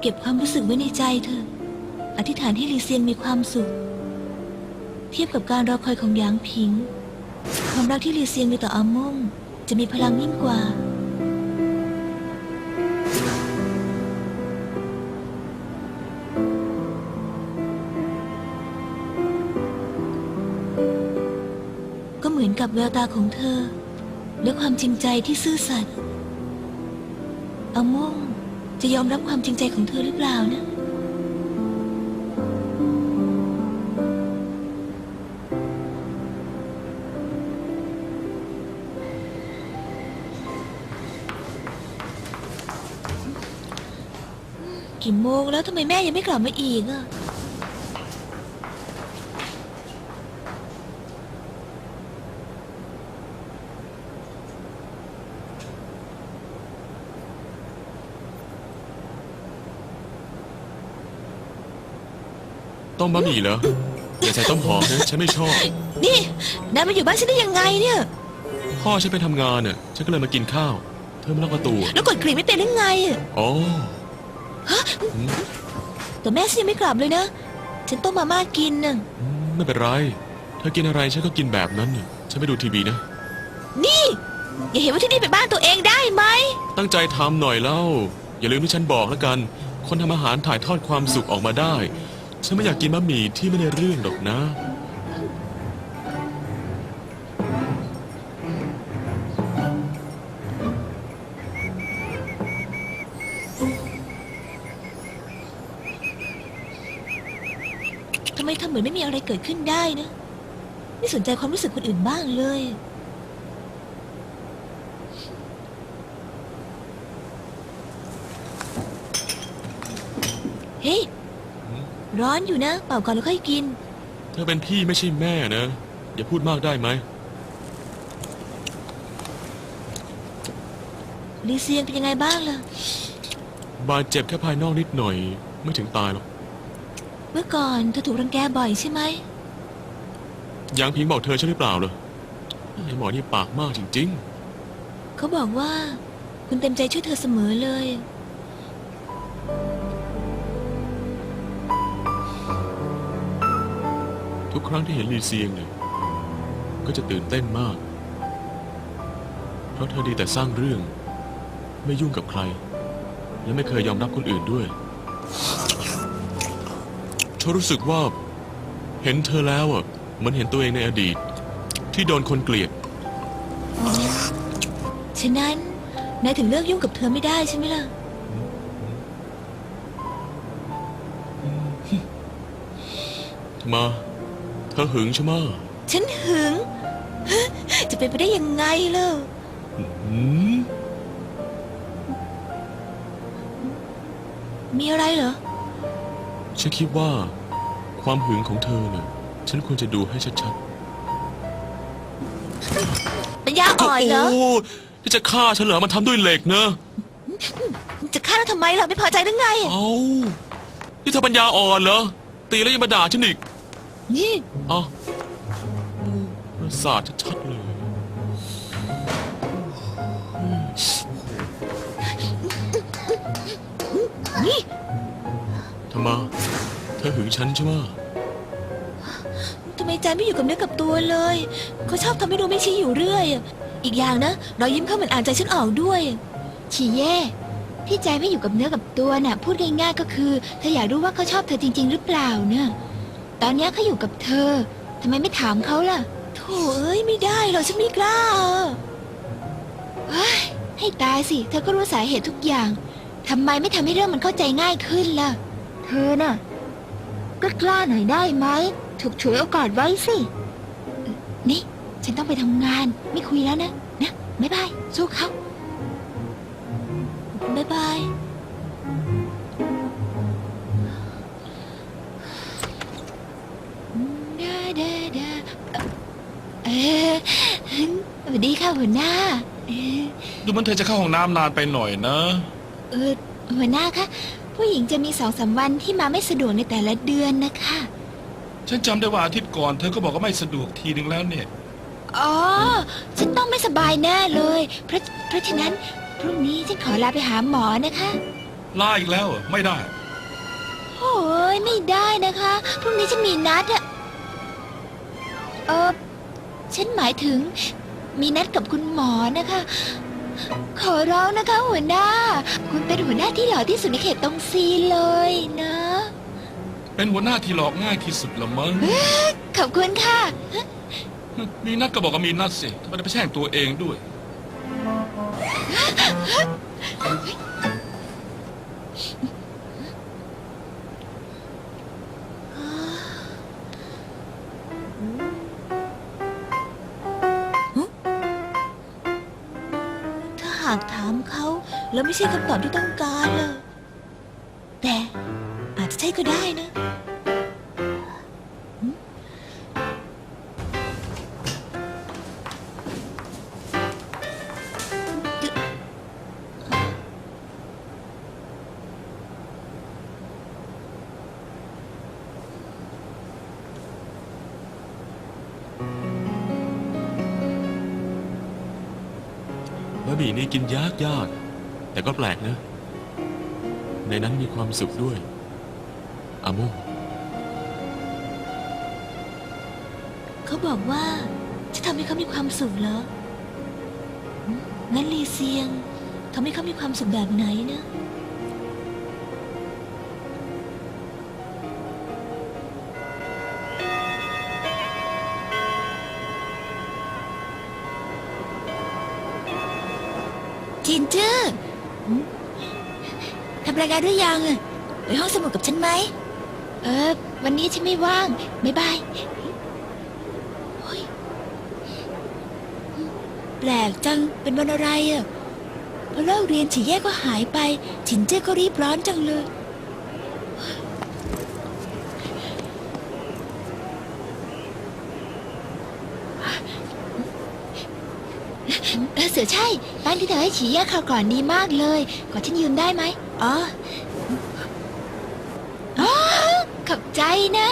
เก็บความรู้สึกไว้ในใจเธอ อธิษฐานให้ลีเซียงมีความสุข เทียบกับการรอคอยของหยางผิง ความรักที่ลีเซียงมีต่ออาม่งจะมีพลังยิ่งกว่า ก็เหมือนกับแววตาของเธอ และความจริงใจที่ซื่อสัตย์อาม่ง จะยอมรับความจริงใจของเธอหรือเปล่านะ กี่โมงแล้วทำไมแม่ยังไม่กลับมาอีกอะ ต้มบะหมี่เหรออย่าใส่ต้มหอมนะฉันไม่ชอบ นี่นายมาอยู่บ้านฉันได้ยังไงเนี่ย พ่อฉันไปทำงานน่ะฉันก็เลยมากินข้าว เธอไม่ล็อกประตูแล้วกดกริ่งไม่เป็นหรือไงอะอ๋ออืมแต่แม่ฉันยังไม่กลับเลยนะ ฉันต้มมาม่ากินน่ะอืมไม่เป็นไรเธอกินอะไรฉันก็กินแบบนั้นน่ะฉันไม่ดูทีวีนะ นี่อย่าเห็นว่าที่นี่เป็นบ้านตัวเองได้ไหมตั้งใจทำหน่อยเล่า อย่าลืมที่ฉันบอกแล้วกัน คนทำอาหารถ่ายทอดความสุขออกมาได้ ฉันไม่อยากกินบะหมี่ที่ไม่ได้เรื่องหรอกนะ ทำไมทำเหมือนไม่มีอะไรเกิดขึ้นได้นะ ไม่สนใจความรู้สึกคนอื่นบ้างเลย เฮ้ย ร้อนอยู่นะ เป่าก่อนแล้วค่อยกิน เธอเป็นพี่ไม่ใช่แม่นะ อย่าพูดมากได้ไหม ลีเซียงเป็นยังไงบ้างล่ะ บาดเจ็บแค่ภายนอกนิดหน่อย ไม่ถึงตายหรอกเมื่อก่อนเธอถูกรังแกบ่อยใช่ไหม ยางพิงบอกเธอใช่หรือเปล่าเหรอไอ้หมอนี่ปากมากจริงเขาบอกว่า คุณเต็มใจช่วยเธอเสมอเลย ทุกครั้งที่เห็นลีเซียงเนี่ยก็จะตื่นเต้นมาก เพราะเธอดีแต่สร้างเรื่อง ไม่ยุ่งกับใคร และไม่เคยยอมรับคนอื่นด้วยฉันรู้สึกว่า เห็นเธอแล้วอะเหมือนเห็นตัวเองในอดีต ที่โดนคนเกลียด ฉะนั้นนายถึงเลือกยุ่งกับเธอไม่ได้ใช่ไหมล่ะ มา เธอหึงใช่ไหมะฉันหึงจะเป็นไปได้ยังไงล่ะหืมมีอะไรเหรอ ฉันคิดว่า ความหึงของเธอน่ะฉันควรจะดูให้ชัดเป็นยาๆอ่อนเหรอโอ้ที่จะฆ่าฉันเหรอมันทำด้วยเหล็กเนอะจะฆ่าเราทำไมล่ะ ไม่พอใจหรือไง เอ้านี่เธอปัญญาอ่อนเหรอตีแล้วยังมาด่าฉันอีก นี่เอ้าประสาทชัดๆเลยนี่ทำไมเธอหึงฉันใช่ไหมะทำไมใจไม่อยู่กับเนื้อกับตัวเลยเขาชอบทำให้ดูไม่ชี้อยู่เรื่อย อีกอย่างนะรอยยิ้มเขาเหมือนอ่านใจฉันออกด้วยฉีเย่ที่ใจไม่อยู่กับเนื้อกับตัวน่ะ พูดง่ายๆก็คือ เธออยากรู้ว่าเขาชอบเธอจริง ๆ หรือเปล่าเนี่ย ตอนเนี้ยเขาอยู่กับเธอ ทำไมไม่ถามเขาล่ะโถเอ้ยไม่ได้หรอกฉันไม่กล้าเฮ้ยให้ตายสิ เธอก็รู้สาเหตุทุกอย่าง ทำไมไม่ทำให้เรื่องมันเข้าใจง่ายขึ้นล่ะ เธอน่ะก็กล้าหน่อยได้ไหม ถูกฉวยโอกาสไว้สิ นี่ ฉันต้องไปทำงาน ไม่คุยแล้วนะ นะ บ๊ายบาย สู้เขา บ๊ายบาย ดีค่ะหัวหน้าเออดูเหมันเธอจะเข้าห้องน้ำนานไปหน่อยนะ เออหัวหน้าคะผู้หญิงจะมีสองสามวันที่มาไม่สะดวกในแต่ละเดือนนะคะ ฉันจำได้ว่าอาทิตย์ก่อนเธอก็บอกว่าไม่สะดวกทีนึงแล้วเนี่ย อ๋อ ฉันต้องไม่สบายแน่เลย เพราะเพราะฉะนั้น พรุ่งนี้ฉันขอลาไปหาหมอนะคะ ลาอีกแล้วเหรอไม่ได้ โอ้ยไม่ได้นะคะ พรุ่งนี้ฉันมีนัดอะเออฉันหมายถึง มีนัดกับคุณหมอนะคะ ขอร้องนะคะ หัวหน้า คุณเป็นหัวหน้าที่หล่อที่สุดในเขตตรงซีเลยนะ เป็นหัวหน้าที่หลอกง่ายที่สุดละมั้งขอบคุณค่ะ มีนัดก็บอกว่ามีนัดสิทำไมจะไปแช่งตัวเองด้วยากถามเขา แล้วไม่ใช่คำตอบที่ต้องการเลยแต่อาจจะใช่ก็ได้นะะหมี่นี่กินยากยาก แต่ก็แปลกนะ ในนั้นมีความสุขด้วย อาโม เขาบอกว่าจะทำให้เขามีความสุขเหรองั้นลีเซียงทำให้เขามีความสุขแบบไหนนะ จินจื้อทำรายการหรือยังไปห้องสมุดกับฉันไหม เออ วันนี้ฉันไม่ว่าง บ๊ายบายแปลกจัง เป็นวันอะไรอะพอเลิกเรียนฉีแย่ก็หายไปฉินเจ้ก็รีบร้อนจังเลย เออเสือใช่แป้งที่เธอให้ฉีแยกคราวก่อนดีมากเลยขอฉันยืมได้ไหมอ๋ออ๋อขอบใจนะ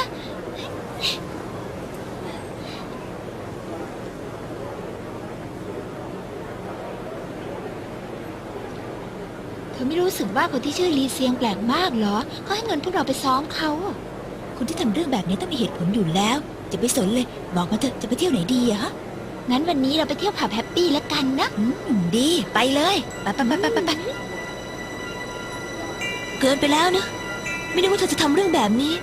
เธอไม่รู้สึกว่าคนที่ชื่อลีเซียงแปลกมากเหรอเขาให้เงินพวกเราไปซ้อมเขาคนที่ทำเรื่องแบบนี้ต้องมีเหตุผลอยู่แล้ว จะไปสนเลย บอกมาเถอะจะไปเที่ยวไหนดีอะฮะ งั้นวันนี้เราไปเที่ยวผับแฮปปี้แล้วกันนะอืมดีไปเลยไปไปไปไปไปไปเกินไปแล้วนะ ไม่ได้ว่าเธอจะทำเรื่องแบบนี้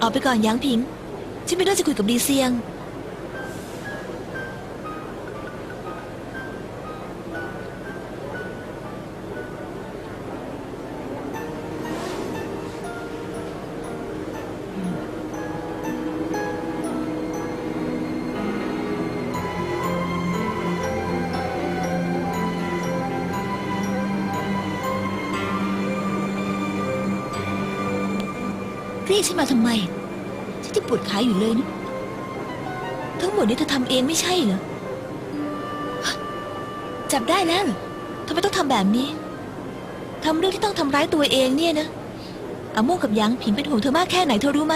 ออกไปก่อนยางผิง ฉันไม่ได้จะคุยกับลีเซียง เรียกฉันมาทำไม ฉันที่ปวดขาอยู่เลยนะ ทั้งหมดนี้เธอทำเองไม่ใช่เหรอฮะจับได้แล้วเหรอทำไมต้องทำแบบนี้ทำเรื่องที่ต้องทำร้ายตัวเองเนี่ยนะอาโม่งกับหยางผิงเป็นห่วงเธอมากแค่ไหนเธอรู้ไหม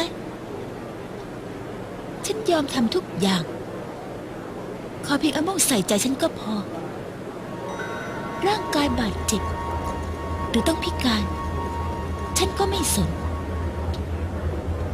ฉันยอมทำทุกอย่าง ขอเพียงอาโม่งใส่ใจฉันก็พอ ร่างกายบาดเจ็บ หรือต้องพิการ ฉันก็ไม่สน